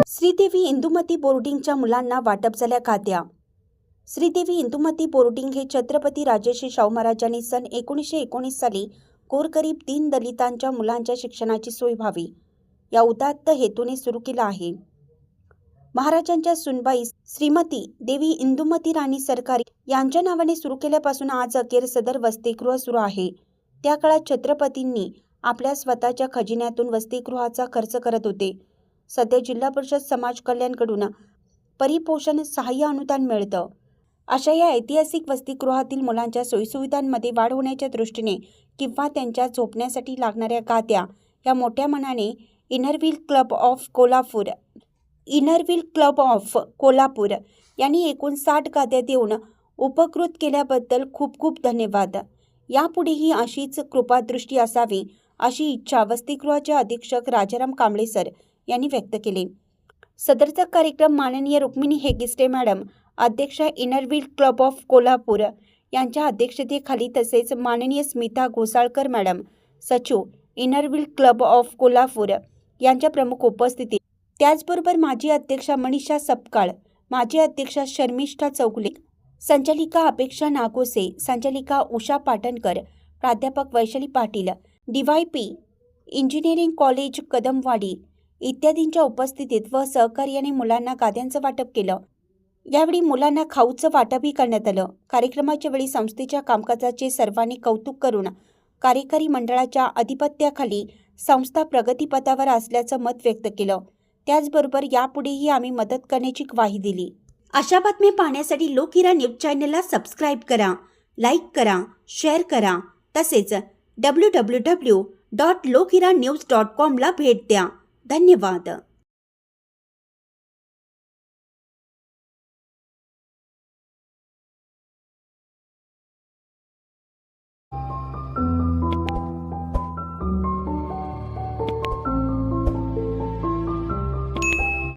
श्रीदेवी इंदुमती बोर्डिंगच्या मुलांना वाटप झाल्या खात्या. श्रीदेवी इंदुमती बोर्डिंग हे छत्रपती राजेश्री शाहू महाराजांनी सन एकोणीसशे एकोणीस साली गोरगरीब दीन दलितांच्या मुलांच्या शिक्षणाची सोय व्हावी या उदात्त हेतूने सुरू केला आहे. महाराजांच्या सुनबाई श्रीमती देवी इंदुमती राणी सरकारी यांच्या नावाने सुरू केल्यापासून आज अखेर सदर वसतिगृह सुरू आहे. त्या काळात छत्रपतींनी आपल्या स्वतःच्या खजिन्यातून वसतिगृहाचा खर्च करत होते. सध्या जिल्हा परिषद समाज कल्याणकडून परिपोषण सहाय्य अनुदान मिळतं. अशा या ऐतिहासिक वसतिगृहातील मुलांच्या सोयीसुविधांमध्ये वाढ होण्याच्या दृष्टीने किंवा त्यांच्या झोपण्यासाठी लागणाऱ्या गाद्या या मोठ्या मनाने inner wheel club of Kolhapur inner wheel club of Kolhapur यांनी एकूण साठ गाद्या देऊन उपकृत केल्याबद्दल खूप खूप धन्यवाद. यापुढेही अशीच कृपादृष्टी असावी अशी इच्छा वसतिगृहाचे अधीक्षक राजाराम कांबळे सर यांनी व्यक्त केले. सदरचा कार्यक्रम माननीय रुक्मिणी हेगिस्टे मॅडम अध्यक्षा Inner Wheel Club of Kolhapur यांच्या अध्यक्षतेखाली तसेच माननीय स्मिता घोसाळकर मॅडम सचिव Inner Wheel Club of Kolhapur यांच्या प्रमुख उपस्थितीत. त्याचबरोबर माजी अध्यक्षा मनीषा सपकाळ माजी अध्यक्षा शर्मिष्ठा चौगुले संचालिका अपेक्षा नागोसे संचालिका उषा पाटणकर प्राध्यापक Vaishali Patil D Y P engineering college Kadamwadi इत्यादींच्या उपस्थितीत व सहकार्याने मुलांना गाद्यांचं वाटप केलं. यावेळी मुलांना खाऊचं वाटपही करण्यात आलं. कार्यक्रमाच्या वेळी संस्थेच्या कामकाजाचे सर्वांनी कौतुक करून कार्यकारी मंडळाच्या अधिपत्याखाली संस्था प्रगतीपथावर असल्याचं मत व्यक्त केलं. त्याचबरोबर यापुढेही आम्ही मदत करण्याची ग्वाही दिली. अशा बातम्या पाहण्यासाठी लोकहिरा न्यूज चॅनलला सबस्क्राईब करा लाईक करा शेअर करा. तसेच W W W dot Lokhira news dot कॉमला भेट द्या. धन्यवाद